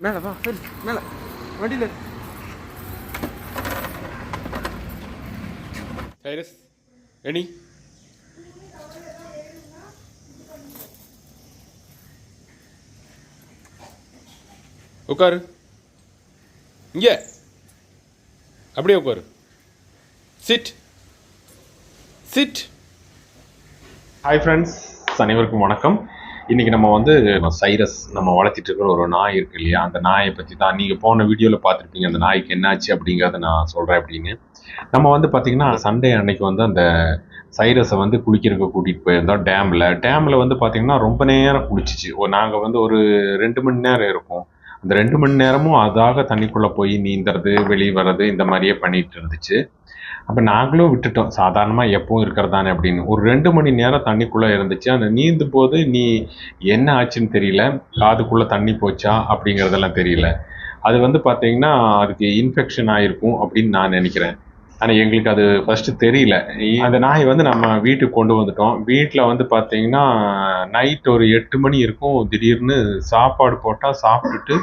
மேலே வா சரி மேலே. வண்டியில். சைரஸ் ரெடி உட்காரு. இங்கே. அப்படியே உட்காரு. சிட் சிட் ஹாய் ஃப்ரெண்ட்ஸ் அனைவருக்கும் வணக்கம். இன்னைக்கு நம்ம வந்து சைரஸ் நம்ம வளர்த்திட்டு இருக்கிற ஒரு நாய் இருக்கு இல்லையா? அந்த நாயை பற்றி தான் நீங்கள் போன வீடியோவில் பார்த்துருப்பீங்க. அந்த நாய்க்கு என்னாச்சு அப்படிங்கிறத நான் சொல்கிறேன் அப்படின்னு. நம்ம வந்து பார்த்திங்கன்னா சண்டே அன்னைக்கு வந்து அந்த சைரஸை வந்து குளிக்கிறதுக்கு கூட்டிகிட்டு போயிருந்தோம் டேமில். டேமில் வந்து பார்த்திங்கன்னா ரொம்ப நேரம் குளிச்சிச்சு. ஓ நாங்கள் வந்து ஒரு ரெண்டு மணி நேரம் இருக்கும். அந்த ரெண்டு மணி நேரமும் அதாக தண்ணிக்குள்ளே போய் நீந்துறது வெளியே வர்றது இந்த மாதிரியே பண்ணிகிட்டு இருந்துச்சு. அப்போ நாங்களும் விட்டுட்டோம். சாதாரணமாக எப்பவும் இருக்கிறதானே அப்படின்னு. ஒரு ரெண்டு மணி நேரம் தண்ணிக்குள்ளே இருந்துச்சு. அந்த நீந்தும் போது நீ என்ன ஆச்சுன்னு தெரியல. காதுக்குள்ளே தண்ணி போச்சா அப்படிங்கிறதெல்லாம் தெரியல. அது வந்து பார்த்தீங்கன்னா அதுக்கு இன்ஃபெக்ஷன் ஆகிருக்கும் அப்படின்னு நான் நினைக்கிறேன். ஆனால் எங்களுக்கு அது ஃபர்ஸ்ட் தெரியல. அந்த நாய் வந்து நம்ம வீட்டுக்கு கொண்டு வந்துட்டோம். வீட்டில் வந்து பார்த்தீங்கன்னா நைட் ஒரு எட்டு மணி இருக்கும். திடீர்னு சாப்பாடு போட்டால் சாப்பிட்டுட்டு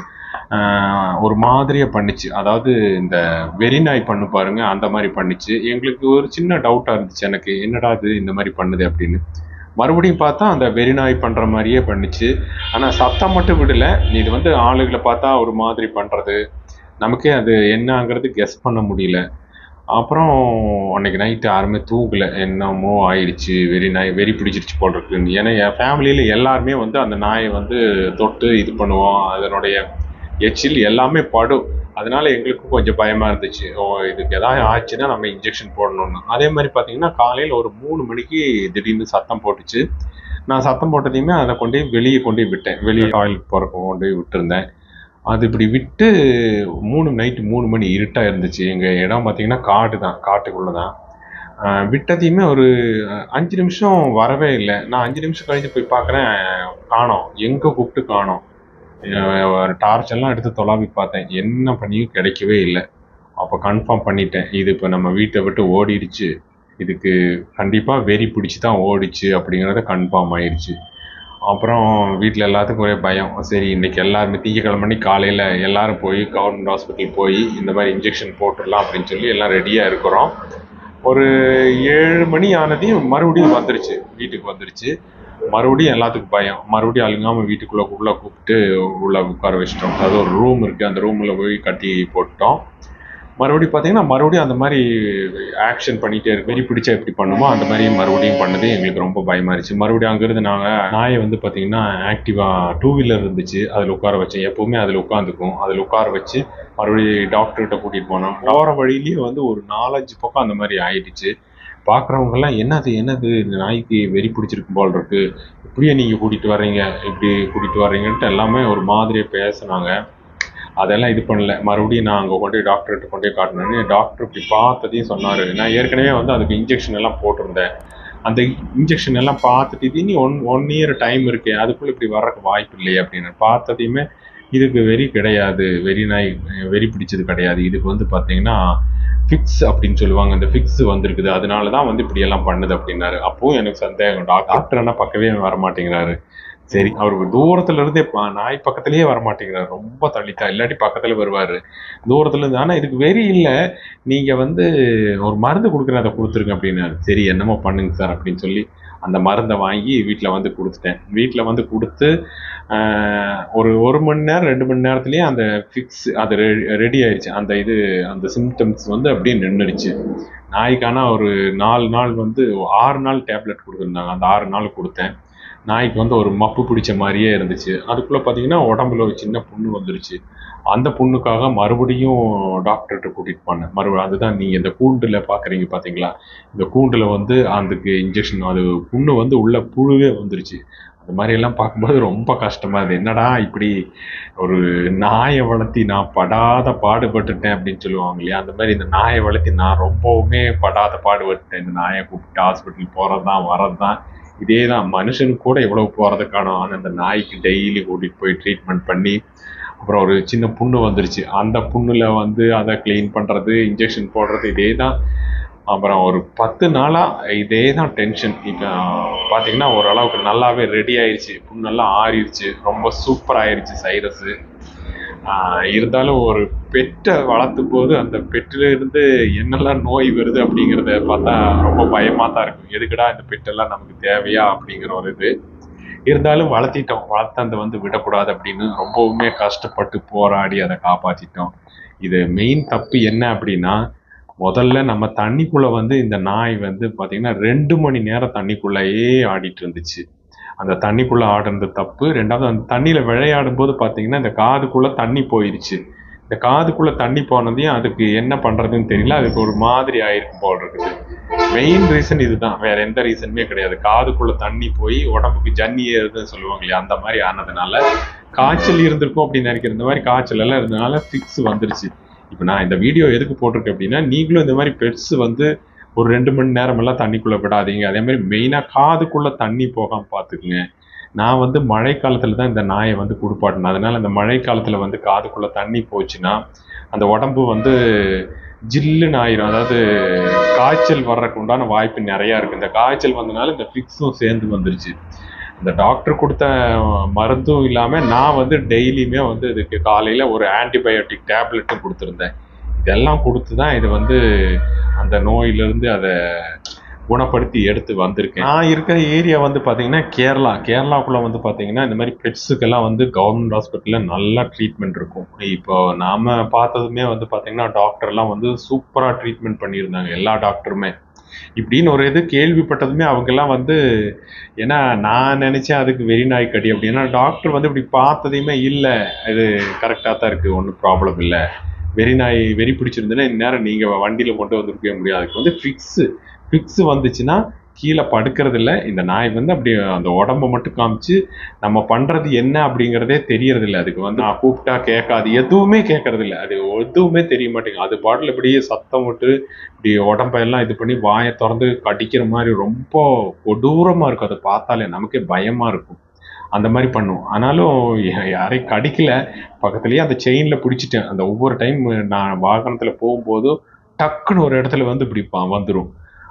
ஒரு மாதிரியாக பண்ணுச்சு. அதாவது இந்த வெறி நாய் பண்ணு பாருங்க அந்த மாதிரி பண்ணிச்சு. எங்களுக்கு ஒரு சின்ன டவுட்டாக இருந்துச்சு எனக்கு. என்னடா இது இந்த மாதிரி பண்ணுது அப்படின்னு. மறுபடியும் பார்த்தா அந்த வெறி நாய் பண்ணுற மாதிரியே பண்ணுச்சு. ஆனால் சத்தம் மட்டும் விடல. இது வந்து ஆளுகளை பார்த்தா ஒரு மாதிரி பண்ணுறது நமக்கே அது என்னங்கிறது கெஸ் பண்ண முடியல. அப்புறம் அன்னைக்கு நைட்டு யாருமே தூக்கல என்னமோ ஆயிடுச்சு. வெறி நாய் வெறி பிடிச்சிருச்சு போல் இருக்குன்னு ஏன்னா என் ஃபேமிலியில் எல்லாருமே வந்து அந்த நாயை வந்து தொட்டு இது பண்ணுவோம். அதனுடைய எச்சில் எல்லாமே படும். அதனால எங்களுக்கும் கொஞ்சம் பயமாக இருந்துச்சு. ஓ இதுக்கு ஏதாவது ஆச்சுன்னா நம்ம இன்ஜெக்ஷன் போடணும்னு. அதே மாதிரி பார்த்தீங்கன்னா காலையில் ஒரு மூணு மணிக்கு திடீர்னு சத்தம் போட்டுச்சு. நான் சத்தம் போட்டதையுமே அதை கொண்டு போய் வெளியே கொண்டு போய் விட்டேன். வெளியே டாய்லெட் போகிறக்கு கொண்டு போய் விட்டுருந்தேன். அது இப்படி விட்டு மூணு நைட்டு மூணு மணி இருட்டாக இருந்துச்சு. எங்கள் இடம் பார்த்தீங்கன்னா காடு தான் காட்டுக்குள்ளே தான். விட்டதையுமே ஒரு அஞ்சு நிமிஷம் வரவே இல்லை. நான் அஞ்சு நிமிஷம் கழிஞ்சு போய் பார்க்குறேன் காணோம். எங்கே கூப்பிட்டு காணோம். டார்ச் எல்லாம் எடுத்து தொலாவி பார்த்தேன். என்ன பண்ணியும் கிடைக்கவே இல்லை. அப்போ கன்ஃபார்ம் பண்ணிட்டேன். இது இப்போ நம்ம வீட்டை விட்டு ஓடிடுச்சு. இதுக்கு கண்டிப்பாக வெறி பிடிச்சி தான் ஓடிச்சு அப்படிங்கிறத கன்ஃபார்ம் ஆயிடுச்சு. அப்புறம் வீட்டில் எல்லாத்துக்கும் ஒரே பயம். சரி இன்னைக்கு எல்லாருமே திங்கக்கிழமை காலையில் எல்லாரும் போய் கவர்மெண்ட் ஹாஸ்பிட்டல் போய் இந்த மாதிரி இன்ஜெக்ஷன் போட்டுடலாம் அப்படின்னு சொல்லி எல்லாம் ரெடியாக இருக்கிறோம். ஒரு ஏழு மணி ஆனதையும் மறுபடியும் வந்துருச்சு. வீட்டுக்கு வந்துருச்சு. மறுபடியும் எல்லாத்துக்கும் பயம். மறுபடியும் அழுங்காமல் வீட்டுக்குள்ளே உள்ளே கூப்பிட்டு உள்ளே உட்கார வச்சிட்டோம். அது ஒரு ரூம் இருக்குது அந்த ரூமில் போய் கட்டி போட்டோம் மறுபடியும் பார்த்தீங்கன்னா மறுபடியும் அந்த மாதிரி ஆக்ஷன் பண்ணிகிட்டே இருக்கு. வெறி பிடிச்சா எப்படி பண்ணுமோ அந்த மாதிரி மறுபடியும் பண்ணது எங்களுக்கு ரொம்ப பயமா இருந்துச்சு. மறுபடியும் அங்கிருந்து நாங்கள் நாயை வந்து பார்த்தீங்கன்னா ஆக்டிவா டூ வீலர் இருந்துச்சு. அதில் உட்கார வச்சேன். எப்பவுமே அதில் உட்காந்துக்கும். அதில் உட்கார வச்சு மறுபடியும் டாக்டர்கிட்ட கூட்டிகிட்டு போனோம். போகிற வழியிலேயே வந்து ஒரு நாலஞ்சு பக்கம் அந்த மாதிரி ஆயிடுச்சு. பார்க்குறவங்கெல்லாம் என்னது என்னது? இந்த நாய்க்கு வெறி பிடிச்சிருக்கு போல் இருக்குது இப்படியே நீங்கள் கூட்டிகிட்டு வர்றீங்க? இப்படி கூட்டிட்டு வர்றீங்கன்ட்டு எல்லாமே ஒரு மாதிரியை பேசுனாங்க. அதெல்லாம் இது பண்ணல. மறுபடியும் நான் அங்கே கொண்டு போய் டாக்டர்கிட்ட கொண்டு போய் காட்டினேன்னு டாக்டர் இப்படி பார்த்ததையும் சொன்னார். நான் ஏற்கனவே வந்து அதுக்கு இன்ஜெக்ஷன் எல்லாம் போட்டிருந்தேன். அந்த இன்ஜெக்ஷன் எல்லாம் பார்த்துட்டு இது இனி ஒன் ஒன் இயர் டைம் இருக்கு அதுக்குள்ளே இப்படி வர்றதுக்கு வாய்ப்பு இல்லையே அப்படின்னு பார்த்ததையுமே இதுக்கு வெறி கிடையாது. வெறி நாய் வெறி பிடிச்சது கிடையாது. இதுக்கு வந்து பார்த்தீங்கன்னா ஃபிக்ஸ் அப்படின்னு சொல்லுவாங்க. அந்த ஃபிக்ஸ் வந்திருக்குது. அதனால தான் வந்து இப்படி எல்லாம் பண்ணுது அப்படின்னாரு. அப்போவும் எனக்கு சந்தேகம். டாக்டர் ஆனால் பக்கவே வர மாட்டேங்கிறாரு சரி அவர் தூரத்துல இருந்தே நாய் பக்கத்துலயே வரமாட்டேங்கிறார். ரொம்ப தள்ளிட்டா இல்லாட்டி பக்கத்துல வருவாரு. தூரத்துல இருந்து ஆனா இதுக்கு வெறி இல்லை. நீங்க வந்து ஒரு மருந்து கொடுக்குறேன் அதை கொடுத்துருங்க அப்படின்னாரு. சரி என்னமோ பண்ணுங்க சார் அப்படின்னு சொல்லி அந்த மருந்தை வாங்கி வீட்டில் வந்து கொடுத்துட்டேன். வீட்டில் வந்து கொடுத்து ஒரு ஒரு மணி நேரம் ரெண்டு மணி நேரத்துலேயே அந்த ஃபிக்ஸ் அது ரெடி ஆயிடுச்சு அந்த இது அந்த சிம்டம்ஸ் வந்து அப்படியே நின்றுடுச்சு நாய்க்கான ஒரு நாலு நாள் வந்து ஆறு நாள் டேப்லெட் கொடுத்துருந்தாங்க. அந்த ஆறு நாள் கொடுத்தேன். நாய்க்கு வந்து ஒரு மப்பு பிடிச்ச மாதிரியே இருந்துச்சு. அதுக்குள்ளே பார்த்தீங்கன்னா உடம்புல ஒரு சின்ன புண்ணு வந்துருச்சு. அந்த புண்ணுக்காக மறுபடியும் டாக்டர்கிட்ட கூட்டிகிட்டு போனேன். மறுபடியும் அதுதான் நீங்கள் இந்த கூண்டில் பார்க்குறீங்க பார்த்தீங்களா இந்த கூண்டில் வந்து அதுக்கு இன்ஜெக்ஷன் அது புண்ணு வந்து உள்ள புழுவே வந்துருச்சு. அந்த மாதிரி எல்லாம் பார்க்கும்போது ரொம்ப கஷ்டமாக இருக்குது என்னடா இப்படி ஒரு நாயை வளர்த்தி நான் படாத பாடுபட்டுட்டேன் அப்படின்னு சொல்லுவாங்க இல்லையா? அந்த மாதிரி இந்த நாயை வளர்த்தி நான் ரொம்பவுமே படாத பாடுபட்டுட்டேன். இந்த நாயை கூப்பிட்டு ஹாஸ்பிட்டல் போகிறது தான் வர்றது தான் இதே தான் மனுஷனுக்கு கூட எவ்வளவு போகிறது காணும் ஆனால் அந்த நாய்க்கு டெய்லி கூட்டிகிட்டு போய் ட்ரீட்மெண்ட் பண்ணி அப்புறம் ஒரு சின்ன புண்ணு வந்துருச்சு. அந்த புண்ணுல வந்து அதை க்ளீன் பண்ணுறது இன்ஜெக்ஷன் போடுறது இதே தான் அப்புறம் ஒரு பத்து நாளாக இதே தான் டென்ஷன் இப்போ பார்த்தீங்கன்னா ஓரளவுக்கு நல்லாவே ரெடி ஆயிடுச்சு புண்ணெல்லாம் ஆறிடுச்சு ரொம்ப சூப்பர் ஆயிடுச்சு சைரஸு இருந்தாலும் ஒரு பெட்டை வளர்த்தும் போது அந்த பெட்டிலிருந்து என்னெல்லாம் நோய் வருது அப்படிங்கிறத பார்த்தா ரொம்ப பயமாக தான் இருக்கும். எதுக்குடா இந்த பெட்டெல்லாம் நமக்கு தேவையா அப்படிங்கிற ஒரு இது. இருந்தாலும் வளர்த்திட்டோம். வளர்த்து அந்த வந்து விடக்கூடாது அப்படின்னு ரொம்பவுமே கஷ்டப்பட்டு போராடி அதை காப்பாற்றிட்டோம் இது மெயின் தப்பு என்ன அப்படின்னா முதல்ல நம்ம தண்ணிக்குள்ளே வந்து இந்த நாய் வந்து பார்த்திங்கன்னா ரெண்டு மணி நேரம் தண்ணிக்குள்ளேயே ஆடிட்டு இருந்துச்சு. அந்த தண்ணிக்குள்ள ஆடுறது தப்பு. ரெண்டாவது அந்த தண்ணியில விளையாடும் போது பார்த்தீங்கன்னா இந்த காதுக்குள்ள தண்ணி போயிடுச்சு இந்த காதுக்குள்ள தண்ணி போனதையும் அதுக்கு என்ன பண்றதுன்னு தெரியல. அதுக்கு ஒரு மாதிரி ஆயிருக்கும் போல் இருக்குது. மெயின் ரீசன் இதுதான். வேற எந்த ரீசனுமே கிடையாது. காதுக்குள்ள தண்ணி போய் உடம்புக்கு ஜன்னி ஏறுதுன்னு சொல்லுவாங்க இல்லையா அந்த மாதிரி ஆனதுனால காய்ச்சல் இருந்திருக்கும் அப்படின்னு நினைக்கிற இந்த மாதிரி காய்ச்சல் எல்லாம் இருந்ததுனால ஃபிக்ஸ் வந்துருச்சு. இப்போ நான் இந்த வீடியோ எதுக்கு போட்டிருக்கேன் அப்படின்னா நீங்களும் இந்த மாதிரி பெட்ஸ் வந்து ஒரு ரெண்டு மணி நேரம் எல்லாம் தண்ணிக்குள்ள விடாதீங்க. அதே மாதிரி மெயினாக காதுக்குள்ள தண்ணி போகாம பார்த்துக்குங்க நான் வந்து மழை காலத்தில் தான் இந்த நாயை வந்து குடுப்பாட்டினேன். அதனால இந்த மழை காலத்தில் வந்து காதுக்குள்ள தண்ணி போச்சுன்னா அந்த உடம்பு வந்து ஜில்லுன்னு ஆயிரும். அதாவது காய்ச்சல் வர்றதுக்கு உண்டான வாய்ப்பு நிறையா இருக்குது இந்த காய்ச்சல் வந்தனால இந்த ஃபிக்ஸும் சேர்ந்து வந்துருச்சு. இந்த டாக்டர் கொடுத்த மருந்தும் இல்லாமல் நான் வந்து டெய்லியுமே வந்து இதுக்கு காலையில் ஒரு ஆன்டிபயோட்டிக் டேப்லெட்டும் கொடுத்துருந்தேன். இதெல்லாம் கொடுத்து தான் இது வந்து அந்த நோயிலிருந்து அதை குணப்படுத்தி எடுத்து வந்திருக்கேன். நான் இருக்கிற ஏரியா வந்து பார்த்தீங்கன்னா கேரளா. கேரளாக்குள்ள வந்து பார்த்தீங்கன்னா இந்த மாதிரி பெட்ஸுக்கெல்லாம் வந்து கவர்மெண்ட் ஹாஸ்பிட்டலில் நல்லா ட்ரீட்மெண்ட் இருக்கும். இப்போ நாம் பார்த்ததுமே வந்து பார்த்தீங்கன்னா டாக்டர்லாம் வந்து சூப்பராக ட்ரீட்மெண்ட் பண்ணியிருந்தாங்க எல்லா டாக்டருமே. இப்படின்னு ஒரு இது கேள்விப்பட்டதுமே அவங்கெல்லாம் வந்து ஏன்னா நான் நினச்சேன் அதுக்கு வெறிநாய் கடி அப்படின்னா டாக்டர் வந்து இப்படி பார்த்ததையுமே இல்லை. இது கரெக்டாக தான் இருக்குது ஒன்றும் ப்ராப்ளம் இல்லை. வெறி நாய் வெறி பிடிச்சிருந்ததுன்னா இந்நேரம் நீங்கள் வண்டியில் கொண்டு வந்திருக்கவே முடியாது. அதுக்கு வந்து ஃபிக்ஸு ஃபிக்ஸு வந்துச்சுன்னா கீழே படுக்கிறதில்ல. இந்த நாய் வந்து அப்படி அந்த உடம்ப மட்டும் காமிச்சு நம்ம பண்ணுறது என்ன அப்படிங்கிறதே தெரியறதில்ல. அதுக்கு வந்து நான் கூப்பிட்டா கேட்காது. எதுவுமே கேட்கறதில்ல. அது எதுவுமே தெரிய மாட்டேங்குது. அது பாட்டில் இப்படியே சத்தம் விட்டு இப்படி உடம்பெல்லாம் இது பண்ணி வாயை திறந்து கடிக்கிற மாதிரி ரொம்ப கொடூரமாக இருக்கும். அதை பார்த்தாலே நமக்கே பயமாக இருக்கும். அந்த மாதிரி பண்ணும். ஆனாலும் யாரையும் கடிக்கல. பக்கத்துலேயே அந்த செயினில் பிடிச்சிட்டேன். அந்த ஒவ்வொரு டைம் நான் வாகனத்தில் போகும்போது டக்குன்னு ஒரு இடத்துல வந்து இப்படி வந்துடும்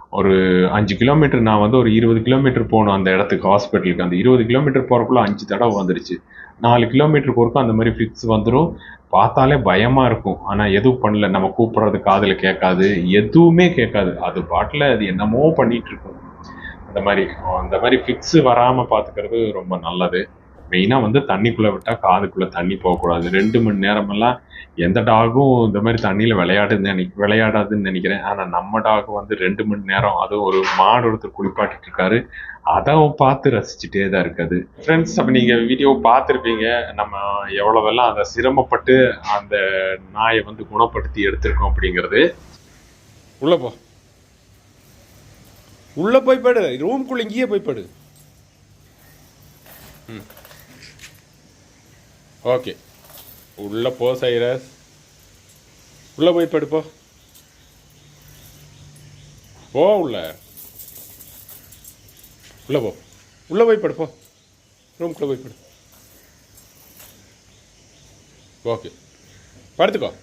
ஒரு அஞ்சு கிலோமீட்டர் நான் வந்து ஒரு இருபது கிலோமீட்டர் போகணும் அந்த இடத்துக்கு ஹாஸ்பிட்டலுக்கு அந்த இருபது கிலோமீட்டர் போகிறக்குள்ள அஞ்சு தடவை வந்துருச்சு. நாலு கிலோமீட்டர் பொறுக்கும் அந்த மாதிரி ஃபிக்ஸ் வந்துடும் பார்த்தாலே பயமாக இருக்கும். ஆனால் எதுவும் பண்ணல. நம்ம கூப்பிட்றது காதில் கேட்காது. எதுவுமே கேட்காது. அது பாட்டில் அது என்னமோ பண்ணிகிட்ருக்கும் இந்த அந்த மாதிரி அந்த மாதிரி ஃபிக்ஸ் வராமல் பார்த்துக்கிறது ரொம்ப நல்லது. மெயினாக வந்து தண்ணிக்குள்ளே விட்டால் காதுக்குள்ளே தண்ணி போகக்கூடாது. ரெண்டு மணி நேரமெல்லாம் எந்த டாகும் இந்த மாதிரி தண்ணியில் விளையாடுன்னு நினை விளையாடாதுன்னு நினைக்கிறேன். ஆனால் நம்ம டாக் வந்து ரெண்டு மணி நேரம் அதுவும் ஒரு மாடு ஒருத்தர் குளிப்பாட்டிட்டு இருக்காரு. அதை பார்த்து ரசிச்சுட்டே தான் இருக்காது ஃப்ரெண்ட்ஸ் அப்போ நீங்கள் வீடியோ பார்த்துருப்பீங்க. நம்ம எவ்வளவெல்லாம் அதை சிரமப்பட்டு அந்த நாயை வந்து குணப்படுத்தி எடுத்திருக்கோம் அப்படிங்கிறது. உள்ளே போ. உள்ளே போய் படு. ரூம்குள்ளே இங்கேயே போய் படு. ம். ஓகே. உள்ளே போ சைரஸ். உள்ளே போய் படு போ. போ உள்ள. உள்ளே போ. உள்ளே போய் படு போ. ரூம்குள்ள போய் படு. Okay. படுத்துக்கோ.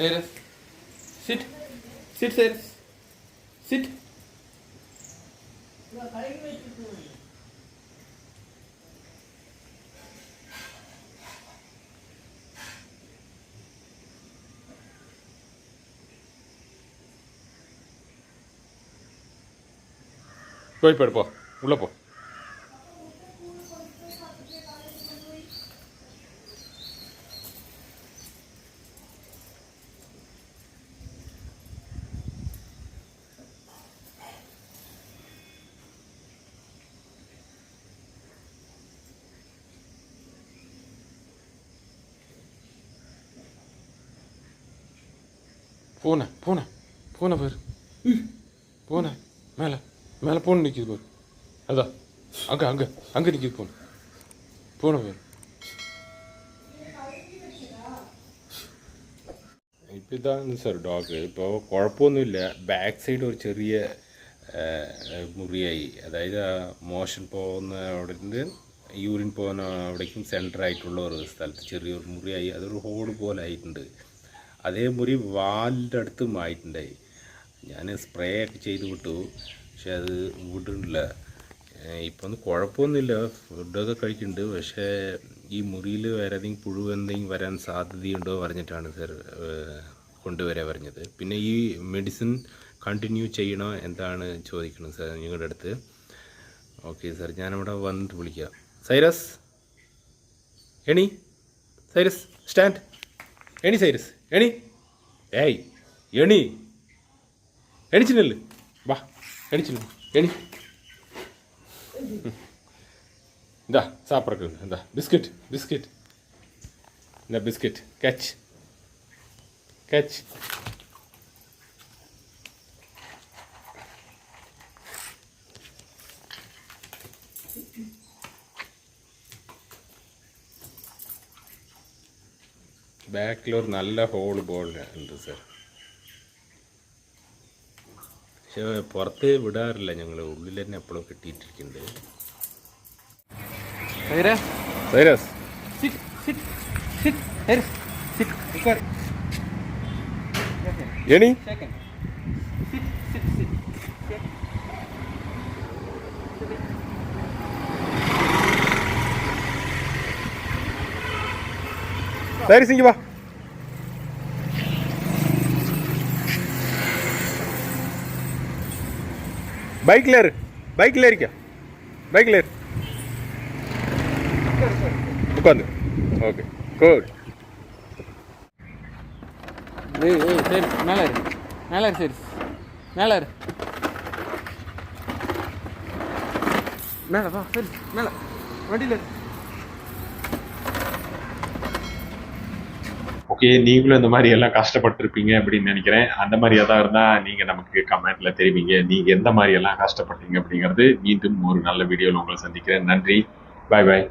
Cyrus sit sit Cyrus sit போய் படுப்போ உள்ளே போ பூனை பூனை பூனை பாரு பூனை மேலே மேலே பூனை நிற்கிது பாரு அதான் அங்கே அங்கே அங்கே நிற்கிது பூனை பூனை பாரு ഇപ്പോൾ ഇതാണ് സാർ ഡോഗ് ഇപ്പോൾ കുഴപ്പമൊന്നുമില്ല ബാക്ക് സൈഡ് ഒരു ചെറിയ ഏഹ്, മുറിയായി അതായത് ആ മോഷൻ പോകുന്ന അവിടെ നിന്ന് യൂറിൻ പോകുന്ന അവിടേക്കും സെൻറ്റർ ആയിട്ടുള്ള ഒരു സ്ഥലത്ത് ചെറിയൊരു മുറിയായി അതൊരു ഹോൾ പോലെ ആയിട്ടുണ്ട് അതേ മുറി വാലിന്റെ അടുത്ത് ആയിട്ടുണ്ടായി ഞാൻ സ്പ്രേ ഒക്കെ ചെയ്ത് വിട്ടു. പക്ഷെ അത് വിടുന്നില്ല ഇപ്പം ഒന്നും കുഴപ്പമൊന്നുമില്ല. ഫുഡൊക്കെ കഴിക്കുന്നുണ്ട്. പക്ഷേ ഈ മുറിയിൽ വേറെ ഏതെങ്കിലും പുഴു എന്തെങ്കിലും വരാൻ സാധ്യതയുണ്ടോ പറഞ്ഞിട്ടാണ് സർ കൊണ്ടുവരാൻ പറഞ്ഞത്. പിന്നെ ഈ മെഡിസിൻ കണ്ടിന്യൂ ചെയ്യണോ എന്താണ് ചോദിക്കണം സാർ നിങ്ങളുടെ അടുത്ത്. ഓക്കെ സാർ ഞാനവിടെ വന്നിട്ട് വിളിക്കാം. സൈറസ്? എണി? സൈറസ് സ്റ്റാൻഡ് എണി സൈരസ് എണി. ഏയ് എണി. എണിച്ചില്ലല്ലേ വാ എണിച്ചില്ല എണി. എന്താ സാപ്പിറക്ക് എന്താ ബിസ്ക്കറ്റ് ബിസ്ക്കറ്റ്. എന്താ ബിസ്ക്കറ്റ്. കാച്ച് കാച്ച് ബാക്കിൽ ഒരു നല്ല ഹോൾ ബോൾ ഉണ്ട് സർ പക്ഷെ പുറത്ത് വിടാറില്ല ഞങ്ങൾ ഉള്ളിൽ തന്നെ എപ്പോഴും കെട്ടിയിട്ടിരിക്കുന്നുണ്ട് സൈറസ് സൈറസ് സിറ്റ് സിറ്റ് பைக்கில் இரு பைக்கில் இருக்க பைக்கில் இரு உட்காந்து. ஓகே குட் ஏய் ஏய் சரி மேலே இரு மேலே இரு சரி. மேலே இரு மேலே வா சரி. மேலே. வண்டியில் இரு ஓகே நீங்களும் இந்த மாதிரி எல்லாம் கஷ்டப்பட்டிருப்பீங்க அப்படின்னு நினைக்கிறேன். அந்த மாதிரி எதாவது இருந்தால் நீங்கள் நமக்கு கமெண்ட்ல தெரிவிங்க. நீங்கள் எந்த மாதிரி எல்லாம் கஷ்டப்பட்டீங்க அப்படிங்கிறது மீண்டும் ஒரு நல்ல வீடியோவில் உங்களை சந்திக்கிறேன். நன்றி. பாய் பாய்